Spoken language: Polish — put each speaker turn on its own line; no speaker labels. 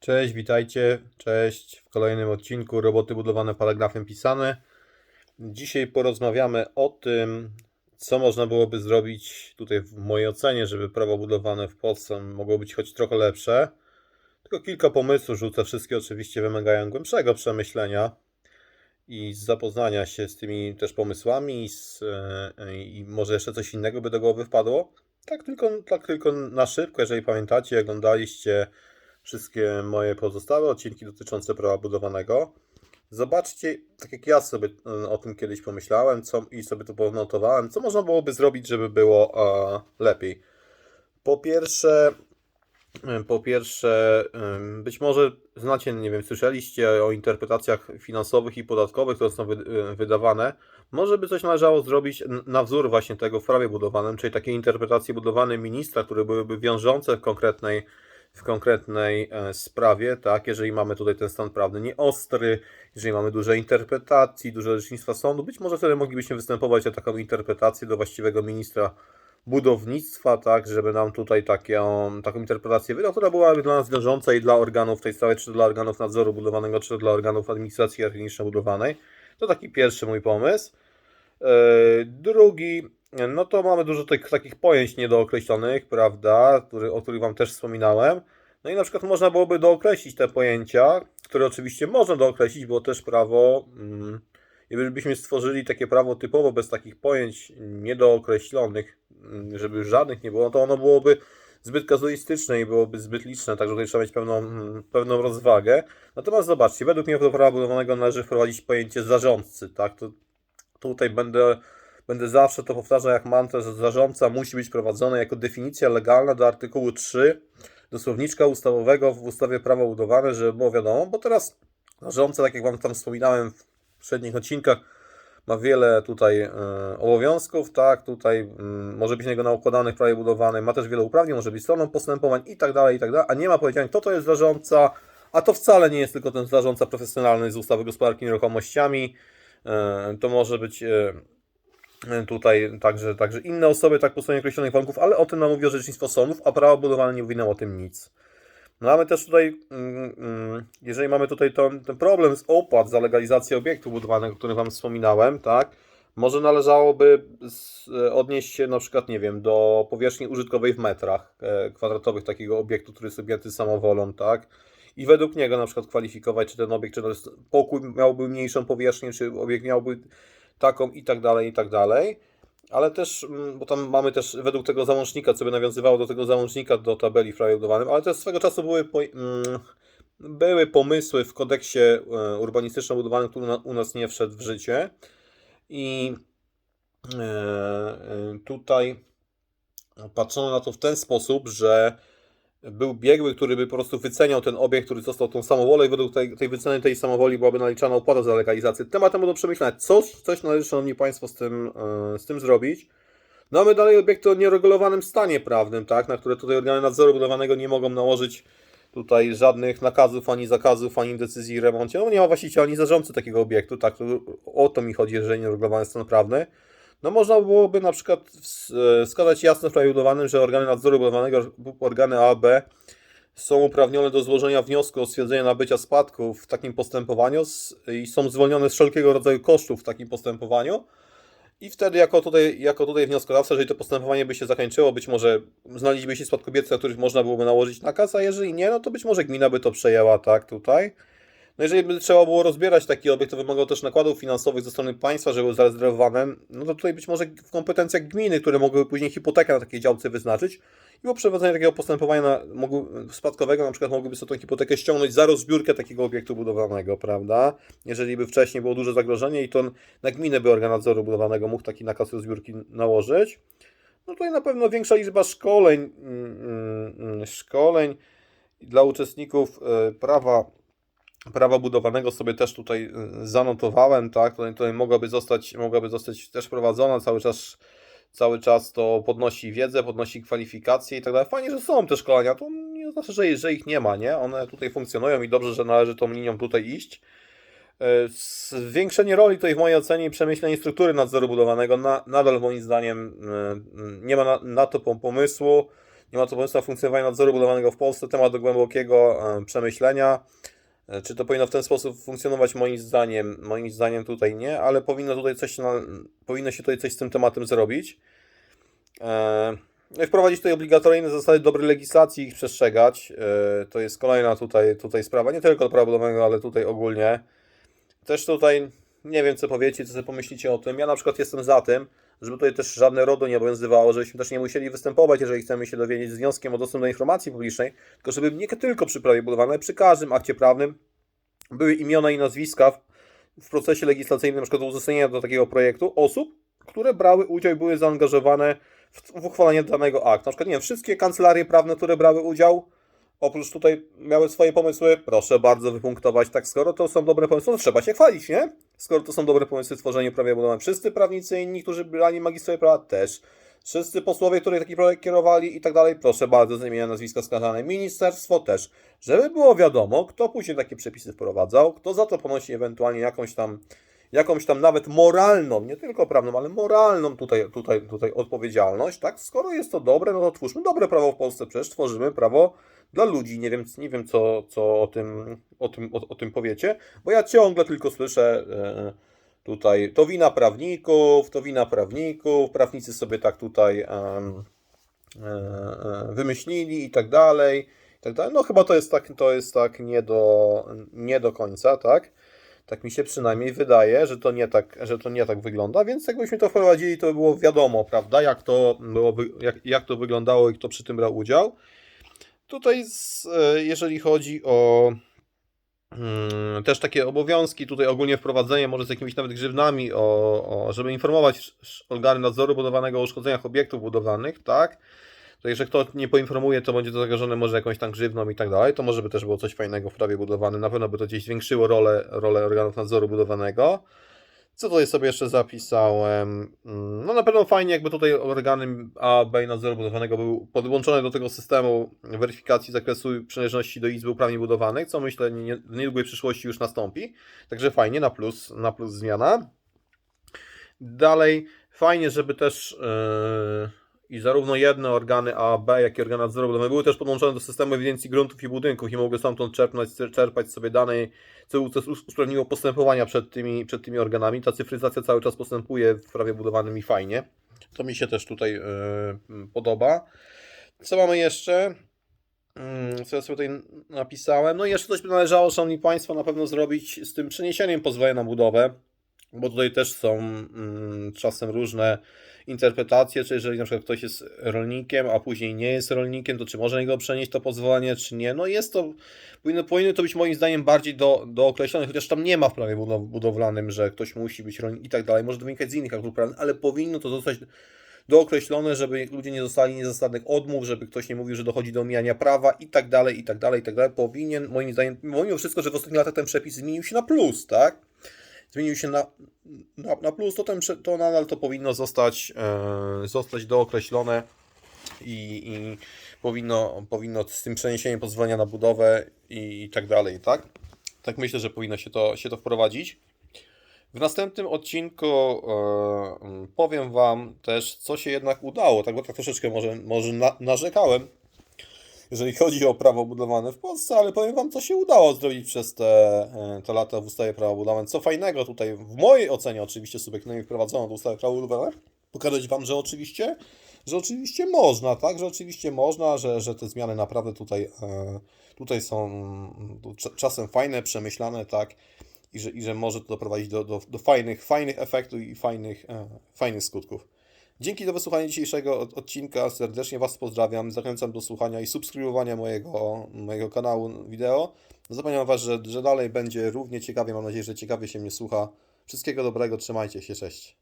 Cześć, witajcie. Cześć w kolejnym odcinku Roboty budowane paragrafem pisane. Dzisiaj porozmawiamy o tym, co można byłoby zrobić tutaj w mojej ocenie, żeby prawo budowane w Polsce mogło być choć trochę lepsze. Tylko kilka pomysłów rzucę, wszystkie oczywiście wymagają głębszego przemyślenia i zapoznania się z tymi też pomysłami z, e, i może jeszcze coś innego by do głowy wpadło. Tak tylko, tak tylko na szybko, jeżeli pamiętacie, oglądaliście wszystkie moje pozostałe odcinki dotyczące prawa budowanego. Zobaczcie, tak jak ja sobie e, o tym kiedyś pomyślałem co, i sobie to ponotowałem, co można byłoby zrobić, żeby było e, lepiej. Po pierwsze, e, po pierwsze, em, być może znacie, nie wiem, słyszeliście o interpretacjach finansowych i podatkowych, które są e, wydawane. Może by coś należało zrobić na wzór właśnie tego w prawie budowanym, czyli takiej interpretacji budowanej ministra, które byłyby wiążące w konkretnej w konkretnej e, sprawie, tak, jeżeli mamy tutaj ten stan prawny nieostry, jeżeli mamy duże interpretacji, duże orzecznictwa sądu, być może wtedy moglibyśmy występować o taką interpretację do właściwego ministra budownictwa, tak, żeby nam tutaj taką, taką interpretację wydał, która byłaby dla nas wiążąca i dla organów tej sprawy, czy dla organów nadzoru budowanego, czy dla organów administracji technicznej budowanej. To taki pierwszy mój pomysł. E, Drugi, no to mamy dużo tych, takich pojęć niedookreślonych, prawda, który, o których Wam też wspominałem. No i na przykład można byłoby dookreślić te pojęcia, które oczywiście można dookreślić, bo też prawo, mm, jeżeli byśmy stworzyli takie prawo typowo bez takich pojęć niedookreślonych, mm, żeby już żadnych nie było, no to ono byłoby zbyt kazuistyczne i byłoby zbyt liczne, także tutaj trzeba mieć pewną, mm, pewną rozwagę. Natomiast zobaczcie, według mnie do prawa budowanego należy wprowadzić pojęcie zarządcy, tak, to tutaj będę, będę zawsze to powtarzał jak mantrę, że zarządca musi być prowadzony jako definicja legalna do artykułu 3 do słowniczka ustawowego w ustawie prawo budowane, żeby było wiadomo, bo teraz zarządca, tak jak Wam tam wspominałem w poprzednich odcinkach, ma wiele tutaj e, obowiązków, tak, tutaj mm, może być niego nakładanych w prawie budowanym, ma też wiele uprawnień, może być stroną postępowań i tak dalej, i tak dalej, a nie ma powiedziane, kto to jest zarządca, a to wcale nie jest tylko ten zarządca profesjonalny z ustawy gospodarki nieruchomościami, E, to może być e, tutaj także, także inne osoby, tak po stronie określonych warunków, ale o tym nam mówi orzecznictwo sądów, a prawo budowlane nie mówi o tym nic. No, Mamy też tutaj, mm, mm, jeżeli mamy tutaj ten, ten problem z opłat za legalizację obiektu budowanego, o którym Wam wspominałem, tak, może należałoby e, odnieść się na przykład, nie wiem, do powierzchni użytkowej w metrach e, kwadratowych takiego obiektu, który jest objęty samowolą, tak, i według niego na przykład kwalifikować, czy ten obiekt, czy jest pokój miałby mniejszą powierzchnię, czy obiekt miałby taką i tak dalej, i tak dalej. Ale też, mm, bo tam mamy też według tego załącznika, co by nawiązywało do tego załącznika do tabeli w ale też swego czasu były, po, mm, były pomysły w kodeksie e, urbanistyczno-budowanym, który u nas nie wszedł w życie. I e, e, tutaj patrzono na to w ten sposób, że był biegły, który by po prostu wyceniał ten obiekt, który został tą samowolę i według tej, tej wyceny tej samowoli byłaby naliczana opłata za legalizację. Tematem do przemyślenia. Coś, coś należy, Szanowni Państwo, z tym, e, z tym zrobić. No mamy dalej obiekty o nieregulowanym stanie prawnym, tak, na które tutaj organy nadzoru budowanego nie mogą nałożyć tutaj żadnych nakazów, ani zakazów, ani decyzji o remoncie. No nie ma właściciela, ani zarządcy takiego obiektu, tak, o to mi chodzi, jeżeli nieregulowany stan prawny. No można byłoby na przykład e, wskazać jasno w prawie budowanym, że organy nadzoru budowanego lub organy AB są uprawnione do złożenia wniosku o stwierdzenie nabycia spadku w takim postępowaniu i są zwolnione z wszelkiego rodzaju kosztów w takim postępowaniu. I wtedy, jako tutaj, jako tutaj wnioskodawca, jeżeli to postępowanie by się zakończyło, być może znaleźliby się spadkobiercy, na których można byłoby nałożyć nakaz, a jeżeli nie, no to być może gmina by to przejęła, tak, tutaj. No jeżeli by trzeba było rozbierać taki obiekt, to wymagało też nakładów finansowych ze strony państwa, żeby były zarezerwowane, no to tutaj być może w kompetencjach gminy, które mogłyby później hipotekę na takiej działce wyznaczyć i po przeprowadzeniu takiego postępowania na, mogły, spadkowego na przykład mogłyby sobie tą hipotekę ściągnąć za rozbiórkę takiego obiektu budowanego, prawda? Jeżeli by wcześniej było duże zagrożenie i to na gminę by organ nadzoru budowanego mógł taki nakaz rozbiórki nałożyć, no tutaj na pewno większa liczba szkoleń, mm, mm, mm, szkoleń dla uczestników e, prawa prawa budowanego sobie też tutaj y, zanotowałem, tak, tutaj, tutaj mogłaby zostać, mogłaby zostać też prowadzona cały czas, cały czas to podnosi wiedzę, podnosi kwalifikacje i tak dalej. Fajnie, że są te szkolenia, to nie znaczy, że, że ich nie ma, nie? One tutaj funkcjonują i dobrze, że należy tą linią tutaj iść. E, Zwiększenie roli tutaj w mojej ocenie i przemyślenie struktury nadzoru budowanego na, nadal moim zdaniem e, nie ma na, na to pom- pomysłu. Nie ma to pomysłu na funkcjonowanie nadzoru budowlanego w Polsce. Temat do głębokiego przemyślenia. E, Czy to powinno w ten sposób funkcjonować? Moim zdaniem, moim zdaniem tutaj nie, ale powinno tutaj coś na, powinno się tutaj coś z tym tematem zrobić. E, no wprowadzić tutaj obligatoryjne zasady dobrej legislacji i ich przestrzegać. E, To jest kolejna tutaj, tutaj sprawa, nie tylko do ale tutaj ogólnie. Też tutaj nie wiem, co powiecie, co sobie pomyślicie o tym. Ja na przykład jestem za tym, żeby tutaj też żadne RODO nie obowiązywało, żebyśmy też nie musieli występować, jeżeli chcemy się dowiedzieć z wnioskiem o dostęp do informacji publicznej, tylko żeby nie tylko przy prawie budowlanym, ale przy każdym akcie prawnym były imiona i nazwiska w, w procesie legislacyjnym, na przykład uzasadnienia do takiego projektu osób, które brały udział i były zaangażowane w, w uchwalenie danego aktu. Na przykład, nie wiem, wszystkie kancelarie prawne, które brały udział, oprócz tutaj miały swoje pomysły, proszę bardzo wypunktować, tak, skoro to są dobre pomysły, to trzeba się chwalić, nie? Skoro to są dobre pomysły w tworzeniu prawa budowlanego. Wszyscy prawnicy inni, którzy brali magistrowie prawa też. Wszyscy posłowie, którzy taki projekt kierowali i tak dalej, proszę bardzo, z imienia, nazwiska skazane. Ministerstwo też. Żeby było wiadomo, kto później takie przepisy wprowadzał, kto za to ponosi ewentualnie jakąś tam, jakąś tam nawet moralną, nie tylko prawną, ale moralną tutaj, tutaj, tutaj odpowiedzialność, tak? Skoro jest to dobre, no to twórzmy dobre prawo w Polsce, przecież tworzymy prawo dla ludzi. Nie wiem, nie wiem co, co o, tym, o, tym, o, o tym powiecie, bo ja ciągle tylko słyszę e, tutaj to wina prawników, to wina prawników, prawnicy sobie tak tutaj e, e, wymyślili i tak dalej, i tak dalej. No chyba to jest tak, to jest tak nie do, nie do końca, tak? Tak mi się przynajmniej wydaje, że to nie tak, że to nie tak wygląda, więc jakbyśmy to wprowadzili, to by było wiadomo, prawda, jak to, było, wy- jak, jak to wyglądało i kto przy tym brał udział. Tutaj, z, e, jeżeli chodzi o mm, też takie obowiązki, tutaj ogólnie wprowadzenie, może z jakimiś nawet grzywnami, o, o, żeby informować organy nadzoru budowanego o uszkodzeniach obiektów budowlanych, tak? To jeżeli kto nie poinformuje, to będzie to zagrożone może jakąś tam grzywną i tak dalej. To może by też było coś fajnego w prawie budowlanym. Na pewno by to gdzieś zwiększyło rolę, rolę organów nadzoru budowanego. Co tutaj sobie jeszcze zapisałem? Mm, No na pewno fajnie, jakby tutaj organy A, B i nadzoru budowanego były podłączone do tego systemu weryfikacji zakresu przynależności do Izby Uprawnień Budowanych, co myślę nie, w niedługej przyszłości już nastąpi. Także fajnie, na plus, na plus zmiana. Dalej, fajnie, żeby też yy, i zarówno jedne organy A, B, jak i organy nadzoru budowlanego były też podłączone do systemu ewidencji gruntów i budynków i mogły stamtąd czerpać, czerpać sobie dane, co co us- usprawniło postępowania przed tymi, przed tymi organami. Ta cyfryzacja cały czas postępuje w prawie budowanym i fajnie. To mi się też tutaj yy, podoba. Co mamy jeszcze? Mm, Co ja sobie tutaj napisałem? No i jeszcze coś by należało, Szanowni Państwo, na pewno zrobić z tym przeniesieniem pozwolenia na budowę, bo tutaj też są mm, czasem różne interpretacje, czy jeżeli na przykład ktoś jest rolnikiem, a później nie jest rolnikiem, to czy może niego przenieść to pozwolenie, czy nie? No jest to, powinno, powinno to być moim zdaniem bardziej do, dookreślone, chociaż tam nie ma w prawie budow- budowlanym, że ktoś musi być rolnikiem i tak dalej, może to wynikać z innych aktów prawnych, ale powinno to zostać dookreślone, żeby ludzie nie zostali niezasadnych odmów, żeby ktoś nie mówił, że dochodzi do omijania prawa i tak dalej, i tak dalej, i tak dalej. Powinien, moim zdaniem, mimo wszystko, że w ostatnich latach ten przepis zmienił się na plus, tak? Zmienił się na, na, na plus, to, ten, to nadal to powinno zostać, e, zostać dookreślone i, i powinno, powinno z tym przeniesieniem pozwolenia na budowę i, i tak dalej, tak? Tak myślę, że powinno się to, się to wprowadzić. W następnym odcinku e, powiem Wam też, co się jednak udało, tak bo tak troszeczkę może, może na, narzekałem, jeżeli chodzi o prawo budowane w Polsce, ale powiem Wam, co się udało zrobić przez te, e, te lata w ustawie prawa budowlanego. Co fajnego tutaj, w mojej ocenie oczywiście subiektywnie wprowadzono do ustawy prawa budowlanego, pokazać Wam, że oczywiście, że oczywiście można, tak, że oczywiście można, że, że te zmiany naprawdę tutaj, e, tutaj są cz- czasem fajne, przemyślane, tak, i że, i że może to doprowadzić do, do, do fajnych, fajnych efektów i fajnych, e, fajnych skutków. Dzięki za wysłuchanie dzisiejszego od- odcinka. Serdecznie Was pozdrawiam. Zachęcam do słuchania i subskrybowania mojego, mojego kanału wideo. Zapewniam Was, że, że dalej będzie równie ciekawie. Mam nadzieję, że ciekawie się mnie słucha. Wszystkiego dobrego, trzymajcie się, cześć.